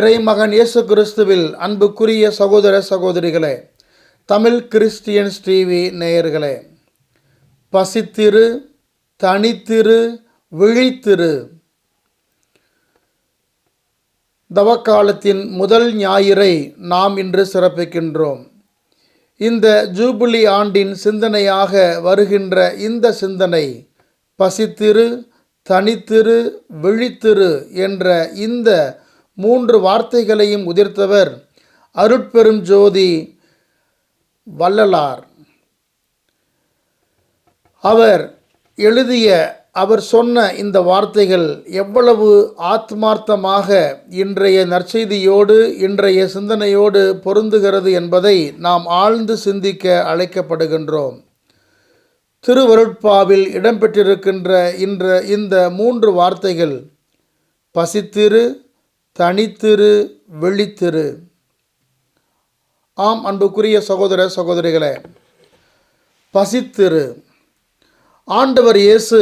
இறைமகன் இயேசு கிறிஸ்துவில் அன்புக்குரிய சகோதர சகோதரிகளே தமிழ் கிறிஸ்டியன்ஸ் டிவி நேயர்களே பசித்திரு தனித்திரு விழித்திரு. தவக்காலத்தின் முதல் ஞாயிறை நாம் இன்று சிறப்பிக்கின்றோம். இந்த ஜூபிலி ஆண்டின் சிந்தனையாக வருகின்ற இந்த சிந்தனை பசித்திரு தனித்திரு விழித்திரு என்ற இந்த மூன்று வார்த்தைகளையும் உதிர்த்தவர் அருட்பெரும் ஜோதி வள்ளலார். அவர் எழுதிய அவர் சொன்ன இந்த வார்த்தைகள் எவ்வளவு ஆத்மார்த்தமாக இன்றைய நற்செய்தியோடு இன்றைய சிந்தனையோடு பொருந்துகிறது என்பதை நாம் ஆழ்ந்து சிந்திக்க அழைக்கப்படுகின்றோம். திருவருட்பாவில் இடம்பெற்றிருக்கின்ற இன்ற இந்த மூன்று வார்த்தைகள் பசித்திரு தனித்திரு வெளித்திரு. ஆம் அன்புக்குரிய சகோதர சகோதரிகளே பசித்திரு. ஆண்டவர் இயேசு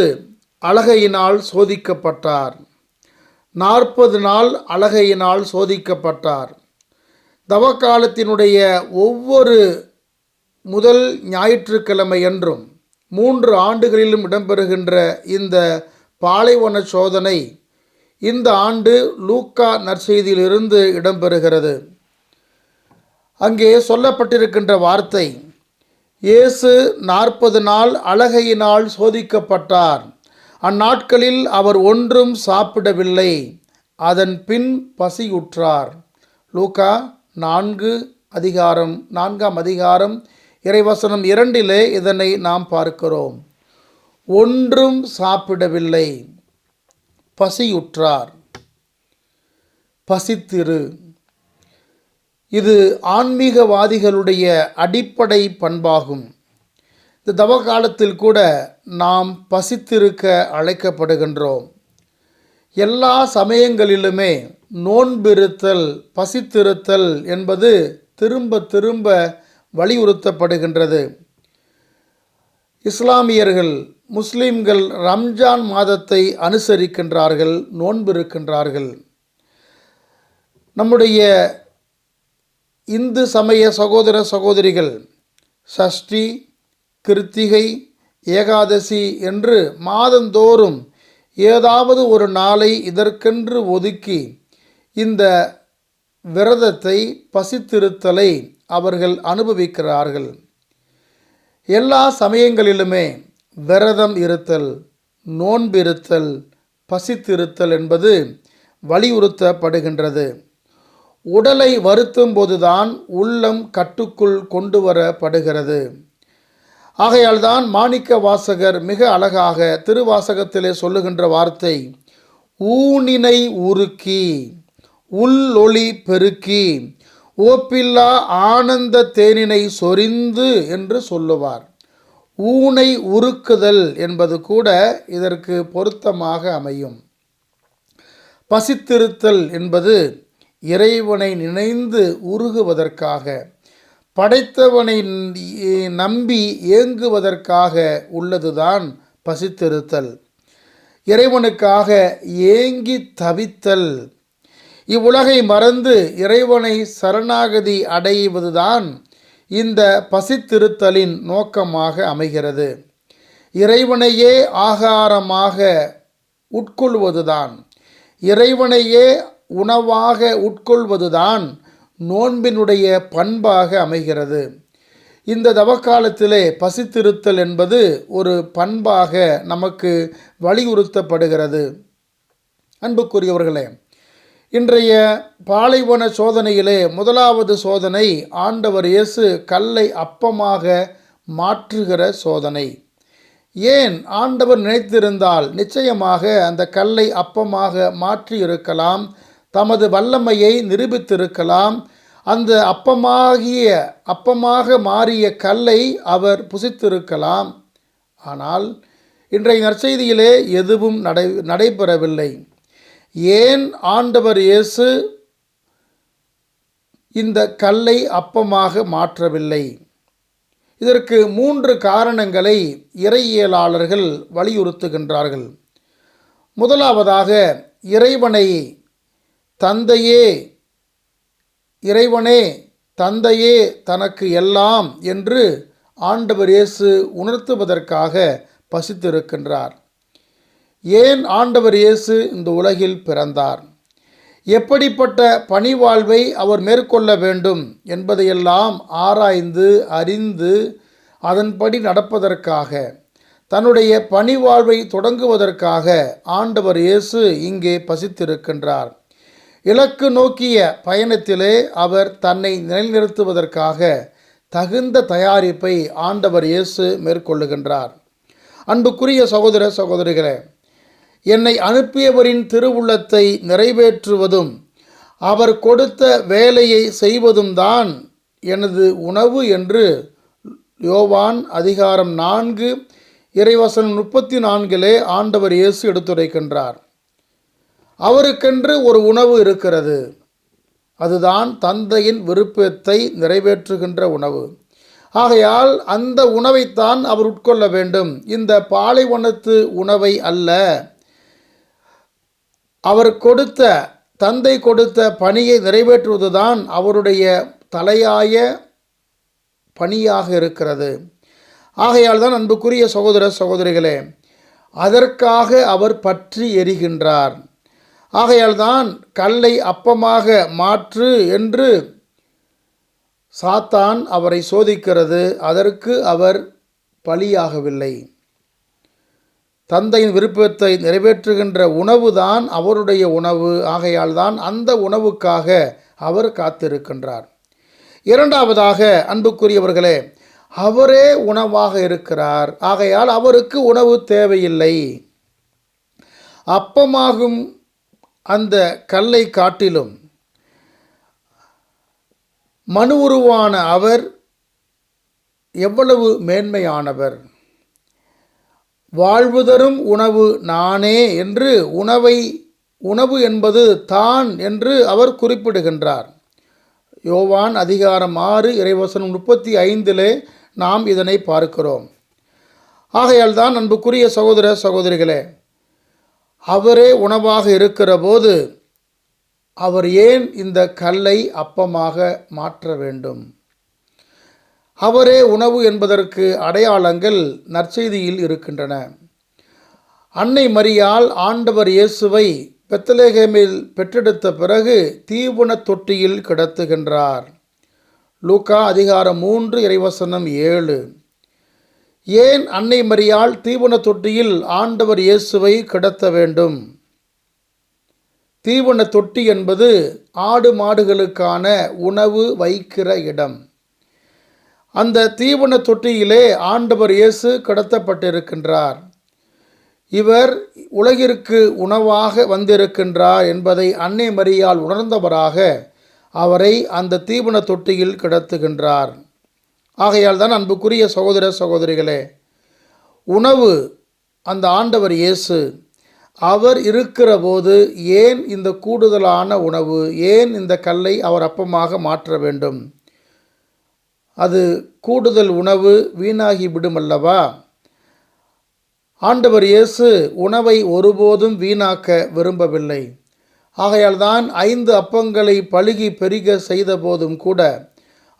அழகையினால் சோதிக்கப்பட்டார். நாற்பது நாள் அழகையினால் சோதிக்கப்பட்டார். தவக்காலத்தினுடைய ஒவ்வொரு முதல் ஞாயிற்றுக்கிழமை என்றும் மூன்று ஆண்டுகளிலும் இடம்பெறுகின்ற இந்த பாலைவன சோதனை இந்த ஆண்டு லூக்கா நற்செய்தியிலிருந்து இடம்பெறுகிறது. அங்கே சொல்லப்பட்டிருக்கின்ற வார்த்தை இயேசு நாற்பது நாள் அழகையினால் சோதிக்கப்பட்டார். அந்நாட்களில் அவர் ஒன்றும் சாப்பிடவில்லை. அதன் பின் பசியுற்றார். லூக்கா நான்கு அதிகாரம் நான்காம் அதிகாரம் இறைவசனம் இரண்டிலே இதனை நாம் பார்க்கிறோம். ஒன்றும் சாப்பிடவில்லை. பசியுற்றார். பசித்திரு. இது ஆன்மீகவாதிகளுடைய அடிப்படை பண்பாகும். இந்த தவ காலத்தில் கூட நாம் பசித்திருக்க அழைக்கப்படுகின்றோம். எல்லா சமயங்களிலுமே நோன்பிருத்தல் பசித்திருத்தல் என்பது திரும்ப திரும்ப வலியுறுத்தப்படுகின்றது. இஸ்லாமியர்கள் முஸ்லீம்கள் ரம்ஜான் மாதத்தை அனுசரிக்கின்றார்கள் நோன்பு இருக்கின்றார்கள் நம்முடைய இந்து சமய சகோதர சகோதரிகள் சஷ்டி கிருத்திகை ஏகாதசி என்று மாதந்தோறும் ஏதாவது ஒரு நாளை இதற்கென்று ஒதுக்கி இந்த விரதத்தை பசித்திருத்தலை அவர்கள் அனுபவிக்கிறார்கள். எல்லா சமயங்களிலுமே விரதம் இருத்தல் நோன்பிருத்தல் பசித்திருத்தல் என்பது வலியுறுத்தப்படுகின்றது. உடலை வருத்தும் போதுதான் உள்ளம் கட்டுக்குள் கொண்டு வரப்படுகிறது. ஆகையால் தான் மாணிக்க வாசகர் மிக அழகாக திருவாசகத்திலே சொல்லுகின்ற வார்த்தை ஊனினை உருக்கி உள்ளொளி பெருக்கி ஓப்பில்லா ஆனந்த தேனினை சொரிந்து என்று சொல்லுவார். ஊனை உருக்குதல் என்பது கூட இதற்கு பொருத்தமாக அமையும். பசித்திருத்தல் என்பது இறைவனை நினைந்து உருகுவதற்காக படைத்தவனை நம்பி ஏங்குவதற்காக உள்ளதுதான் பசித்திருத்தல். இறைவனுக்காக ஏங்கி தவித்தல். இவ்வுலகை மறந்து இறைவனை சரணாகதி அடைவதுதான் இந்த பசித்திருத்தலின் நோக்கமாக அமைகிறது. இறைவனையே ஆகாரமாக உட்கொள்வதுதான். இறைவனையே உணவாக உட்கொள்வதுதான் நோன்பினுடைய பண்பாக அமைகிறது. இந்த தவக்காலத்திலே பசித்திருத்தல் என்பது ஒரு பண்பாக நமக்கு வலியுறுத்தப்படுகிறது. அன்புக்குரியவர்களே இன்றைய பாலைவன சோதனையிலே முதலாவது சோதனை ஆண்டவர் இயேசு கல்லை அப்பமாக மாற்றுகிற சோதனை. ஏன் ஆண்டவர் நினைத்திருந்தால் நிச்சயமாக அந்த கல்லை அப்பமாக மாற்றியிருக்கலாம் தமது வல்லமையை நிரூபித்திருக்கலாம். அந்த அப்பமாகிய அப்பமாக மாறிய கல்லை அவர் புசித்திருக்கலாம். ஆனால் இன்றைய நற்செய்தியிலே எதுவும் நடை நடைபெறவில்லை. ஏன் ஆண்டவர் இயேசு இந்த கல்லை அப்பமாக மாற்றவில்லை? இதற்கு மூன்று காரணங்களை இறையியலாளர்கள் வலியுறுத்துகின்றார்கள். முதலாவதாக இறைவனை தந்தையே இறைவனே தந்தையே தனக்கு எல்லாம் என்று ஆண்டவர் இயேசு உணர்த்துவதற்காக பசித்திருக்கின்றார். ஏன் ஆண்டவர் இயேசு இந்த உலகில் பிறந்தார்? எப்படிப்பட்ட பணிவாழ்வை அவர் மேற்கொள்ள வேண்டும் என்பதையெல்லாம் ஆராய்ந்து அறிந்து அதன்படி நடப்பதற்காக தன்னுடைய பணிவாழ்வை தொடங்குவதற்காக ஆண்டவர் இயேசு இங்கே பசித்திருக்கின்றார். இலக்கு நோக்கிய பயணத்திலே அவர் தன்னை நிலைநிறுத்துவதற்காக தகுந்த தயாரிப்பை ஆண்டவர் இயேசு மேற்கொள்ளுகின்றார். அன்புக்குரிய சகோதர சகோதரிகளே என்னை அனுப்பியவரின் திருவுள்ளத்தை நிறைவேற்றுவதும் அவர் கொடுத்த வேலையை செய்வதும் தான் எனது உணவு என்று யோவான் அதிகாரம் நான்கு இறைவசனம் முப்பத்தி நான்கிலே ஆண்டவர் இயேசு எடுத்துரைக்கின்றார். அவருக்கென்று ஒரு உணவு இருக்கிறது. அதுதான் தந்தையின் விருப்பத்தை நிறைவேற்றுகின்ற உணவு. ஆகையால் அந்த உணவைத்தான் அவர் உட்கொள்ள வேண்டும். இந்த பாலைவனத்து உணவை அல்ல. அவர் கொடுத்த தந்தை கொடுத்த பணியை நிறைவேற்றுவதுதான் அவருடைய தலையாய பணியாக இருக்கிறது. ஆகையால் தான் அன்புக்குரிய சகோதர சகோதரிகளே அதற்காக அவர் பற்றி எரிகின்றார். ஆகையால் தான் கல்லை அப்பமாக மாற்று என்று சாத்தான் அவரை சோதிக்கிறது. அதற்கு அவர் பலியாகவில்லை தந்தையின் விருப்பத்தை நிறைவேற்றுகின்ற உணவு தான் அவருடைய உணவு. ஆகையால் தான் அந்த உணவுக்காக அவர் காத்திருக்கின்றார். இரண்டாவதாக அன்புக்குரியவர்களே அவரே உணவாக இருக்கிறார். ஆகையால் அவருக்கு உணவு தேவையில்லை. அப்பமாகும் அந்த கல்லை காட்டிலும் மனு உருவான அவர் எவ்வளவு மேன்மையானவர். வாழ்வு தரும் உணவு நானே என்று உணவை உணவு என்பது தான் என்று அவர் குறிப்பிடுகின்றார். யோவான் அதிகாரம் ஆறு இறைவசனம் முப்பத்தி ஐந்திலே நாம் இதனை பார்க்கிறோம். ஆகையால் தான் அன்புக்குரிய சகோதர சகோதரிகளே அவரே உணவாக இருக்கிற போது அவர் ஏன் இந்த கல்லை அப்பமாக மாற்ற வேண்டும்? அவரே உணவு என்பதற்கு அடையாளங்கள் நற்செய்தியில் இருக்கின்றன. அன்னை மரியால் ஆண்டவர் இயேசுவை பெத்தலேகேமில் பெற்றெடுத்த பிறகு தீவுண தொட்டியில் கிடத்துகின்றார். லூக்கா அதிகாரம் மூன்று இறைவசனம் ஏழு. ஏன் அன்னை மரியால் தீவுண தொட்டியில் ஆண்டவர் இயேசுவை கிடத்த வேண்டும்? தீவன தொட்டி என்பது ஆடு மாடுகளுக்கான உணவு வைக்கிற இடம். அந்த தீவன தொட்டியிலே ஆண்டவர் இயேசு கடத்தப்பட்டிருக்கின்றார். இவர் உலகிற்கு உணவாக வந்திருக்கின்றார் என்பதை அன்னை மரியால் உணர்ந்தவராக அவரை அந்த தீவன தொட்டியில் கிடத்துகின்றார். ஆகையால் தான் அன்புக்குரிய சகோதர சகோதரிகளே உணவு அந்த ஆண்டவர் இயேசு அவர் இருக்கிற போது ஏன் இந்த கூடுதலான உணவு ஏன் இந்த கல்லை அவர் அப்பமாக மாற்ற வேண்டும்? அது கூடுதல் உணவு வீணாகி விடுமல்லவா? ஆண்டவர் இயேசு உணவை ஒருபோதும் வீணாக்க விரும்பவில்லை. ஆகையால் தான் ஐந்து அப்பங்களை பழுகி பெருக செய்த போதும் கூட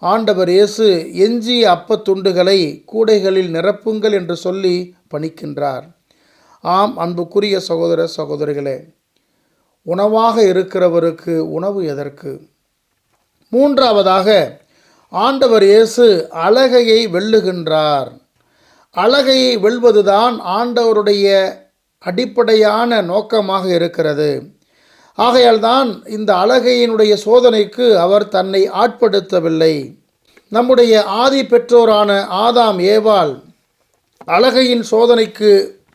ஆண்டவர் இயேசு எஞ்சிய அப்பத்துண்டுகளை கூடைகளில் நிரப்புங்கள் என்று சொல்லி பணிக்கின்றார். ஆம் அன்புக்குரிய சகோதர சகோதரிகளே உணவாக இருக்கிறவருக்கு உணவு எதற்கு? மூன்றாவதாக ஆண்டவர் இயேசு அழகையை வெல்லுகின்றார். அழகையை வெல்வதுதான் ஆண்டவருடைய அடிப்படையான நோக்கமாக இருக்கிறது. ஆகையால் தான் இந்த அழகையினுடைய சோதனைக்கு அவர் தன்னை ஆட்படுத்தவில்லை. நம்முடைய ஆதி பெற்றோரான ஆதாம் ஏவாள் அழகையின் சோதனைக்கு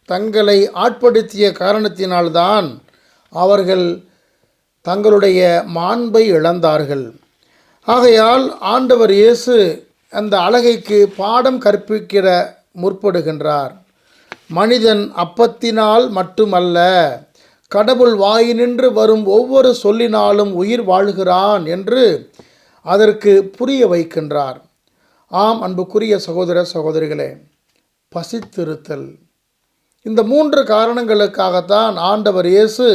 தங்களை ஆட்படுத்திய காரணத்தினால்தான் அவர்கள் தங்களுடைய மாண்பை இழந்தார்கள். ஆகையால் ஆண்டவர் இயேசு அந்த அழகைக்கு பாடம் கற்பிக்கிற முற்படுகின்றார். மனிதன் அப்பத்தினால் மட்டுமல்ல கடவுள் வாயினின்று வரும் ஒவ்வொரு சொல்லினாலும் உயிர் வாழ்கிறான் என்று அதற்கு புரிய வைக்கின்றார். ஆம் அன்புக்குரிய சகோதர சகோதரிகளே பசித்திருத்தல். இந்த மூன்று காரணங்களுக்காகத்தான் ஆண்டவர் இயேசு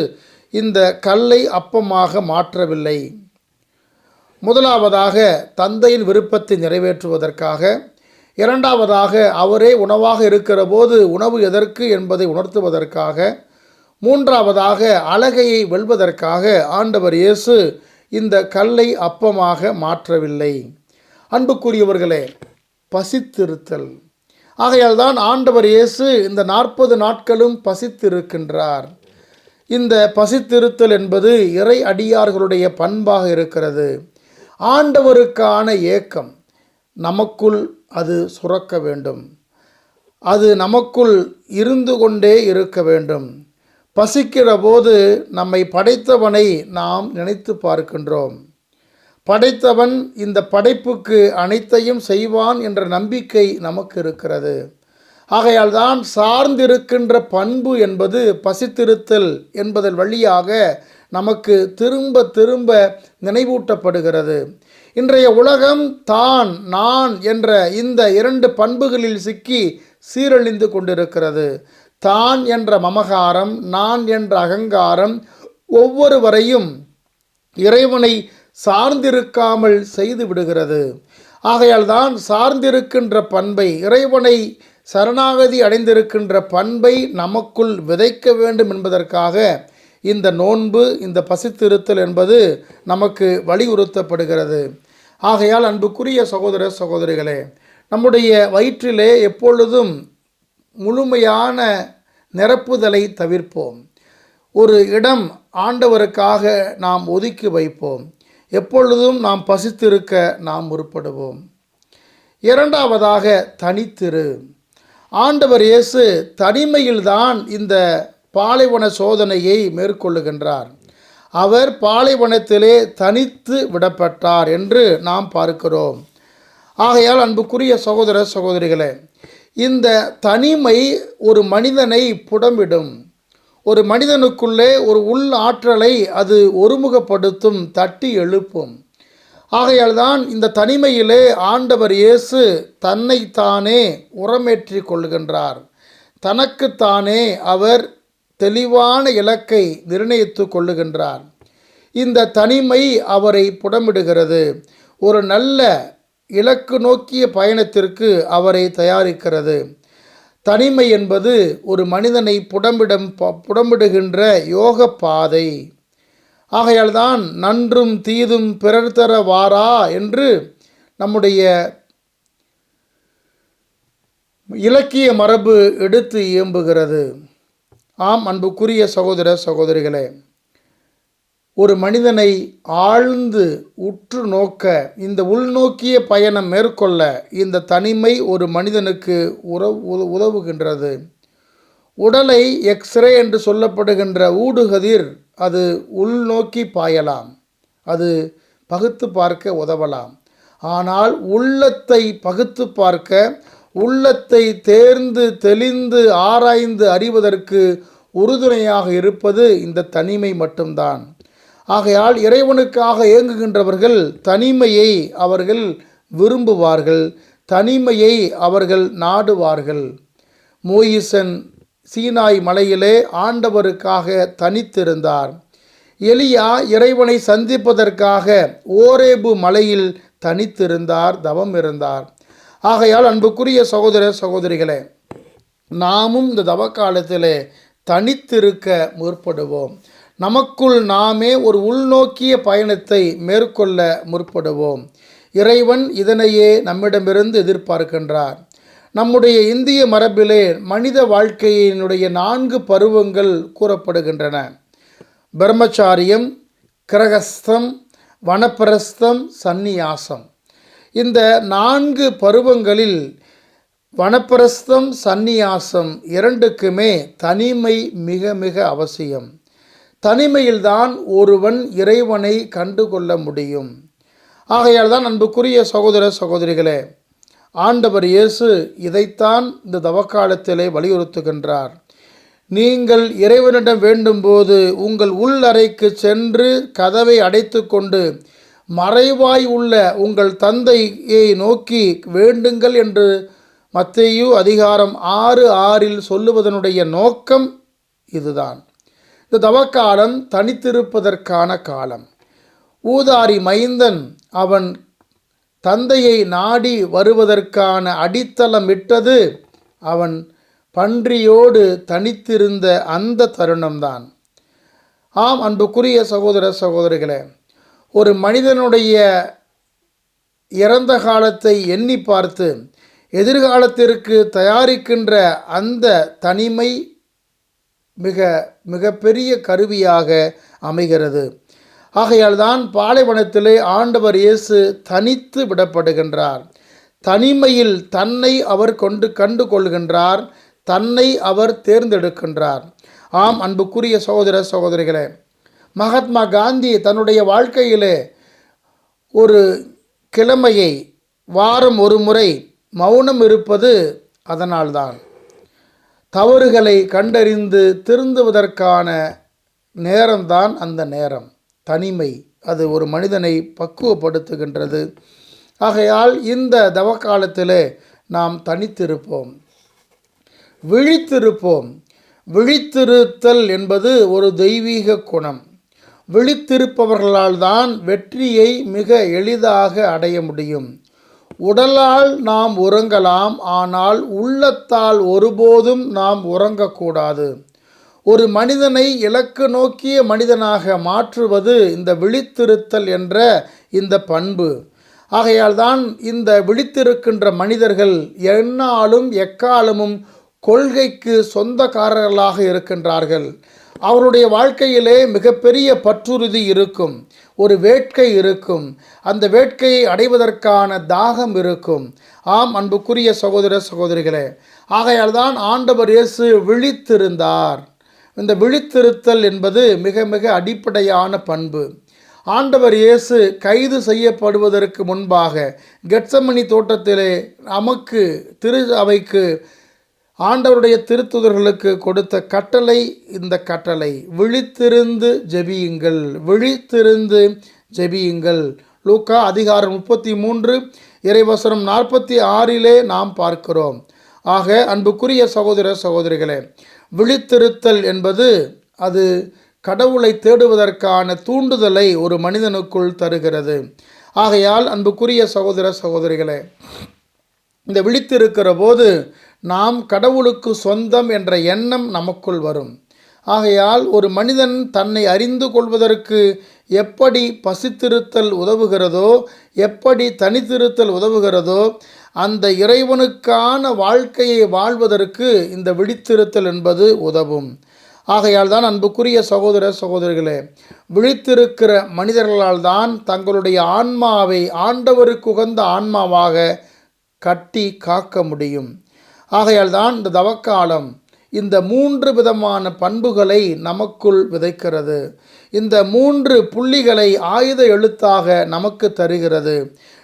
இந்த கல்லை அப்பமாக மாற்றவில்லை. முதலாவதாக தந்தையின் விருப்பத்தை நிறைவேற்றுவதற்காக இரண்டாவதாக அவரே உணவாக இருக்கிற போது உணவு எதற்கு என்பதை உணர்த்துவதற்காக மூன்றாவதாக அழகையை வெல்வதற்காக ஆண்டவர் இயேசு இந்த கல்லை அப்பமாக மாற்றவில்லை. அன்புக்குரியவர்களே பசித்திருத்தல். ஆகையால் தான் ஆண்டவர் இயேசு இந்த நாற்பது நாட்களும் பசித்திருக்கின்றார். இந்த பசித்திருத்தல் என்பது இறை அடியார்களுடைய பண்பாக இருக்கிறது. ஆண்டவருக்கான ஏக்கம் நமக்குள் அது சுரக்க வேண்டும். அது நமக்குள் இருந்து கொண்டே இருக்க வேண்டும். பசிக்கிற போது நம்மை படைத்தவனை நாம் நினைத்து பார்க்கின்றோம். படைத்தவன் இந்த படைப்புக்கு அனைத்தையும் செய்வான் என்ற நம்பிக்கை நமக்கு இருக்கிறது. ஆகையால் தான் சார்ந்திருக்கின்ற பண்பு என்பது பசித்திருத்தல் என்பதன் வழியாக நமக்கு திரும்ப திரும்ப நினைவூட்டப்படுகிறது. இன்றைய உலகம் தான் நான் என்ற இந்த இரண்டு பண்புகளில் சிக்கி சீரழிந்து கொண்டிருக்கிறது. தான் என்ற மமகாரம் நான் என்ற அகங்காரம் ஒவ்வொருவரையும் இறைவனை சார்ந்திருக்காமல் செய்து விடுகிறது. ஆகையால் தான் சார்ந்திருக்கின்ற பண்பை இறைவனை சரணாகதி அடைந்திருக்கின்ற பண்பை நமக்குள் விதைக்க வேண்டும் என்பதற்காக இந்த நோன்பு இந்த பசித்திருத்தல் என்பது நமக்கு வலியுறுத்தப்படுகிறது. ஆகையால் அன்புக்குரிய சகோதர சகோதரிகளே நம்முடைய வயிற்றிலே எப்பொழுதும் முழுமையான நிரப்புதலை தவிர்ப்போம். ஒரு இடம் ஆண்டவருக்காக நாம் ஒதுக்கி வைப்போம். எப்பொழுதும் நாம் பசித்திருக்க நாம் முற்படுவோம். இரண்டாவதாக தனித்திரு. ஆண்டவர் இயேசு தனிமையில்தான் இந்த பாலைவன சோதனையை மேற்கொள்ளுகின்றார். அவர் பாலைவனத்திலே தனித்து விடப்பட்டார் என்று நாம் பார்க்கிறோம். ஆகையால் அன்புக்குரிய சகோதர சகோதரிகளே இந்த தனிமை ஒரு மனிதனை புடமிடும் ஒரு மனிதனுக்குள்ளே ஒரு உள் ஆற்றலை அது ஒருமுகப்படுத்தும் தட்டி எழுப்பும். ஆகையால் தான் இந்த தனிமையிலே ஆண்டவர் இயேசு தன்னைத்தானே உரமேற்றி கொள்கின்றார். தனக்குத்தானே அவர் தெளிவான இலக்கை நிர்ணயித்து கொள்ளுகின்றார். இந்த தனிமை அவரை புடமிடுகிறது. ஒரு நல்ல இலக்கு நோக்கிய பயணத்திற்கு அவரை தயாரிக்கிறது. தனிமை என்பது ஒரு மனிதனை புடம்பிடம் ப- புடமிடுகின்ற யோக பாதை. ஆகையால் தான் நன்றும் தீதும் பிறர் தர வாரா என்று நம்முடைய இலக்கிய மரபு எடுத்து இயம்புகிறது. ஆம் அன்புக்குரிய சகோதர சகோதரிகளே ஒரு மனிதனை ஆழ்ந்து உற்று நோக்க இந்த உள்நோக்கிய பயணம் மேற்கொள்ள இந்த தனிமை ஒரு மனிதனுக்கு உறவு உத- உதவுகின்றது. உடலை எக்ஸ்ரே என்று சொல்லப்படுகின்ற ஊடுகதிர் அது உள்நோக்கி பாயலாம் அது பகுத்து பார்க்க உதவலாம். ஆனால் உள்ளத்தை பகுத்து பார்க்க உள்ளத்தை தேர்ந்து தெளிந்து ஆராய்ந்து அறிவதற்கு உறுதுணையாக இருப்பது இந்த தனிமை மட்டும்தான். ஆகையால் இறைவனுக்காக இயங்குகின்றவர்கள் தனிமையை அவர்கள் விரும்புவார்கள் தனிமையை அவர்கள் நாடுவார்கள். மோயிசன் சீனாய் மலையிலே ஆண்டவருக்காக தனித்திருந்தார். எலியா இறைவனை சந்திப்பதற்காக ஓரேபு மலையில் தனித்திருந்தார் தவம் இருந்தார். ஆகையால் அன்புக்குரிய சகோதர சகோதரிகளே நாமும் இந்த தவக்காலத்திலே தனித்திருக்க முற்படுவோம். நமக்குள் நாமே ஒரு உள்நோக்கிய பயணத்தை மேற்கொள்ள முற்படுவோம். இறைவன் இதனையே நம்மிடமிருந்து எதிர்பார்க்கின்றார். நம்முடைய இந்திய மரபிலே மனித வாழ்க்கையினுடைய நான்கு பருவங்கள் கூறப்படுகின்றன. பிரம்மச்சாரியம் கிரகஸ்தம் வனப்பிரஸ்தம் சந்நியாசம். இந்த நான்கு பருவங்களில் வனப்பிரஸ்தம் சந்நியாசம் இரண்டுக்குமே தனிமை மிக மிக அவசியம். தனிமையில்தான் ஒருவன் இறைவனை கண்டுகொள்ள முடியும். ஆகையால் தான் அன்புக்குரிய சகோதர சகோதரிகளே ஆண்டவர் இயேசு இதைத்தான் இந்த தவக்காலத்திலே வலியுறுத்துகின்றார். நீங்கள் இறைவனிடம் வேண்டும்போது உங்கள் உள் அறைக்கு சென்று கதவை அடைத்துக்கொண்டு மறைவாய் உள்ள உங்கள் தந்தையை நோக்கி வேண்டுங்கள் என்று மத்தையு அதிகாரம் ஆறு ஆறில் சொல்லுவதனுடைய நோக்கம் இதுதான். இந்த தவக்காலம் தனித்திருப்பதற்கான காலம். ஊதாரி மைந்தன் அவன் தந்தையை நாடி வருவதற்கான அடித்தளமிட்டது அவன் பன்றியோடு தனித்திருந்த அந்த தருணம்தான். ஆம் அன்புக்குரிய சகோதர சகோதரிகளே ஒரு மனிதனுடைய இறந்த காலத்தை எண்ணி பார்த்து எதிர்காலத்திற்கு தயாரிக்கின்ற அந்த தனிமை மிக மிகப்பெரிய கருவியாக அமைகிறது. ஆகையால் தான் பாலைவனத்திலே ஆண்டவர் இயேசு தனித்து விடப்படுகின்றார். தனிமையில் தன்னை அவர் கொண்டு கண்டு கொள்கின்றார். தன்னை அவர் தேர்ந்தெடுக்கின்றார். ஆம் அன்புக்குரிய சகோதர சகோதரிகளே மகாத்மா காந்தி தன்னுடைய வாழ்க்கையிலே ஒரு கிழமையை வாரம் ஒரு முறை மௌனம் இருப்பது அதனால்தான். தவறுகளை கண்டறிந்து திருந்துவதற்கான நேரம்தான் அந்த நேரம். தனிமை அது ஒரு மனிதனை பக்குவப்படுத்துகின்றது. ஆகையால் இந்த தவக்காலத்தில் நாம் தனித்திருப்போம். விழித்திருப்போம். விழித்திருத்தல் என்பது ஒரு தெய்வீக குணம். விழித்திருப்பவர்களால் தான் வெற்றியை மிக எளிதாக அடைய முடியும். உடலால் நாம் உறங்கலாம் ஆனால் உள்ளத்தால் ஒருபோதும் நாம் உறங்கக்கூடாது. ஒரு மனிதனை இலக்கு நோக்கிய மனிதனாக மாற்றுவது இந்த விழித்திருத்தல் என்ற இந்த பண்பு. ஆகையால் தான் இந்த விழித்திருக்கின்ற மனிதர்கள் எந்நாளும் எக்காலமும் கொள்கைக்கு சொந்தக்காரர்களாக இருக்கின்றார்கள். அவருடைய வாழ்க்கையிலே மிகப்பெரிய பற்றுறுதி இருக்கும். ஒரு வேட்கை இருக்கும். அந்த வேட்கையை அடைவதற்கான தாகம் இருக்கும். ஆம் அன்புக்குரிய சகோதர சகோதரிகளே ஆகையால் தான் ஆண்டவர் இயேசு விழித்திருந்தார். இந்த விழித்திருத்தல் என்பது மிக மிக அடிப்படையான பண்பு. ஆண்டவர் இயேசு கைது செய்யப்படுவதற்கு முன்பாக கெட்சமணி தோட்டத்திலே நமக்கு திரு அவைக்கு ஆண்டவருடைய திருத்துதர்களுக்கு கொடுத்த கட்டளை இந்த கட்டளை விழித்திருந்து ஜெபியுங்கள் விழித்திருந்து ஜெபியுங்கள். லூக்கா அதிகாரம் முப்பத்தி மூன்று இறைவசனம் நாற்பத்தி ஆறிலே நாம் பார்க்கிறோம். ஆக அன்புக்குரிய சகோதர சகோதரிகளே விழித்திருத்தல் என்பது அது கடவுளை தேடுவதற்கான தூண்டுதலை ஒரு மனிதனுக்குள் தருகிறது. ஆகையால் அன்புக்குரிய சகோதர சகோதரிகளே இந்த விழித்திருக்கிற போது நாம் கடவுளுக்கு சொந்தம் என்ற எண்ணம் நமக்குள் வரும். ஆகையால் ஒரு மனிதன் தன்னை அறிந்து கொள்வதற்கு எப்படி பசித்திருத்தல் உதவுகிறதோ எப்படி தனித்திருத்தல் உதவுகிறதோ அந்த இறைவனுக்கான வாழ்க்கையை வாழ்வதற்கு இந்த விழித்திருத்தல் என்பது உதவும். ஆகையால் தான் அன்புக்குரிய சகோதர சகோதரிகளே விழித்திருக்கிற மனிதர்களால் தான் தங்களுடைய ஆன்மாவை ஆண்டவருக்கு உகந்த ஆன்மாவாக கட்டி காக்க முடியும். ஆகையால் தான் இந்த தவக்காலம் இந்த மூன்று விதமான பண்புகளை நமக்குள் விதைக்கிறது. இந்த மூன்று புள்ளிகளை ஆயுத எழுத்தாக நமக்கு தருகிறது.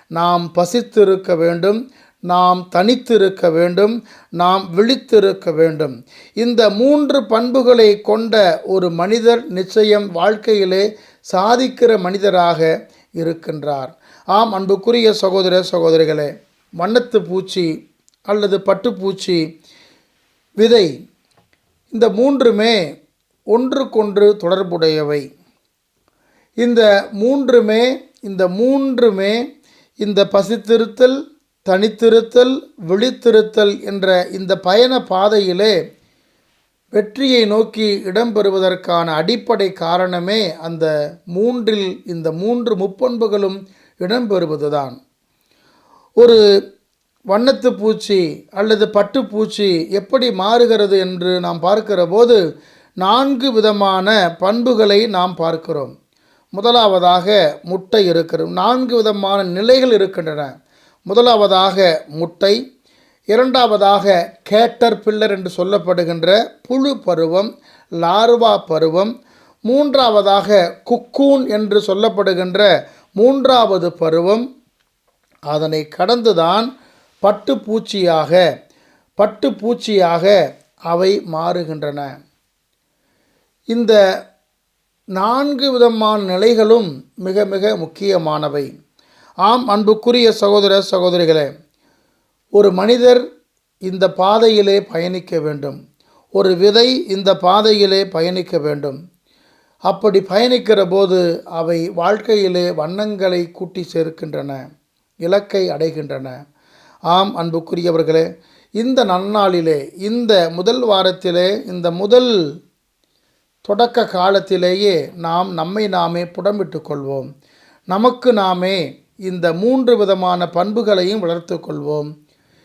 நாம் பசித்திருக்க வேண்டும் நாம் தனித்திருக்க வேண்டும் நாம் விழித்திருக்க வேண்டும். இந்த மூன்று பண்புகளை கொண்ட ஒரு மனிதர் நிச்சயம் வாழ்க்கையிலே சாதிக்கிற மனிதராக இருக்கின்றார். ஆம் அன்புக்குரிய சகோதர சகோதரிகளே வண்ணத்து பூச்சி அல்லது பட்டுப்பூச்சி விதை இந்த மூன்றுமே ஒன்றுக்கொன்று தொடர்புடையவை. இந்த மூன்றுமே இந்த மூன்றுமே இந்த பசித்திருத்தல் தனித்திருத்தல் விழித்திருத்தல் என்ற இந்த பயண பாதையிலே வெற்றியை நோக்கி இடம்பெறுவதற்கான அடிப்படை காரணமே அந்த மூன்றில் இந்த மூன்று முப்பண்புகளும் இடம்பெறுவதுதான். ஒரு வண்ணத்து பூச்சி அல்லது பட்டுப்பூச்சி எப்படி மாறுகிறது என்று நாம் பார்க்கிற போது நான்கு விதமான பண்புகளை நாம் பார்க்கிறோம். முதலாவதாக முட்டை இருக்கிறது. நான்கு விதமான நிலைகள் இருக்கின்றன. முதலாவதாக முட்டை இரண்டாவதாக கேட்டர் பில்லர் என்று சொல்லப்படுகின்ற புழு பருவம் லார்வா பருவம் மூன்றாவதாக குக்கூன் என்று சொல்லப்படுகின்ற மூன்றாவது பருவம். அதனை கடந்துதான் பட்டுப்பூச்சியாக பட்டுப்பூச்சியாக அவை மாறுகின்றன. இந்த நான்கு விதமான நிலைகளும் மிக மிக முக்கியமானவை. ஆம் அன்புக்குரிய சகோதர சகோதரிகளே ஒரு மனிதர் இந்த பாதையிலே பயணிக்க வேண்டும். ஒரு விதை இந்த பாதையிலே பயணிக்க வேண்டும். அப்படி பயணிக்கிற போது அவை வாழ்க்கையிலே வண்ணங்களை கூட்டி சேர்க்கின்றன இலக்கை அடைகின்றன. ஆம் அன்புக்குரியவர்களே இந்த நன்னாளிலே இந்த முதல் வாரத்திலே இந்த முதல் தொடக்க காலத்திலேயே நாம் நம்மை நாமே புடமிட்டு கொள்வோம். நமக்கு நாமே இந்த மூன்று விதமான பண்புகளையும் வளர்த்து கொள்வோம்.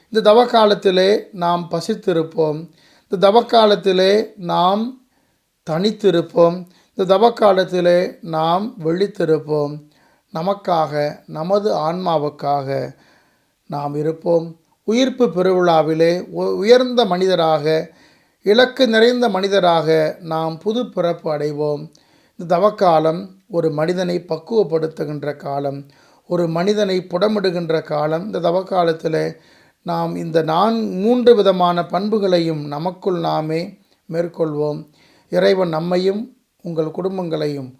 இந்த தவக்காலத்திலே நாம் பசித்திருப்போம். இந்த தவக்காலத்திலே நாம் தனித்திருப்போம். இந்த தவக்காலத்திலே நாம் வெளித்திருப்போம் நமக்காக நமது ஆன்மாவுக்காக நாம் இருப்போம். உயிர்ப்பு பெருவிழாவிலே உ- உயர்ந்த மனிதராக இலக்கு நிறைந்த மனிதராக நாம் புது பிறப்பு அடைவோம். இந்த தவக்காலம் ஒரு மனிதனை பக்குவப்படுத்துகின்ற காலம் ஒரு மனிதனை புடமிடுகின்ற காலம். இந்த தவக்காலத்தில் நாம் இந்த நான் மூன்று விதமான பண்புகளையும் நமக்குள் நாமே மேற்கொள்வோம். இறைவன் நம்மையும் உங்கள் குடும்பங்களையும்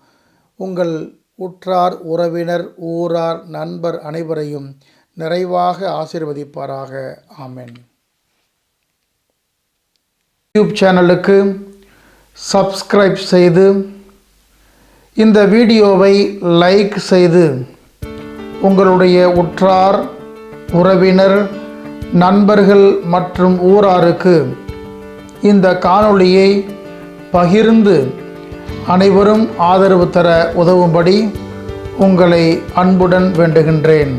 உங்கள் உற்றார் உறவினர் ஊரார் நண்பர் அனைவரையும் நிறைவாக ஆசிர்வதிப்பாராக. ஆமென். யூடியூப் சேனலுக்கு சப்ஸ்கிரைப் செய்து இந்த வீடியோவை லைக் செய்து உங்களுடைய உற்றார் உறவினர் நண்பர்கள் மற்றும் ஊராருக்கு இந்த காணொளியை பகிர்ந்து அனைவரும் ஆதரவு தர உதவும்படி உங்களை அன்புடன் வேண்டுகின்றேன்.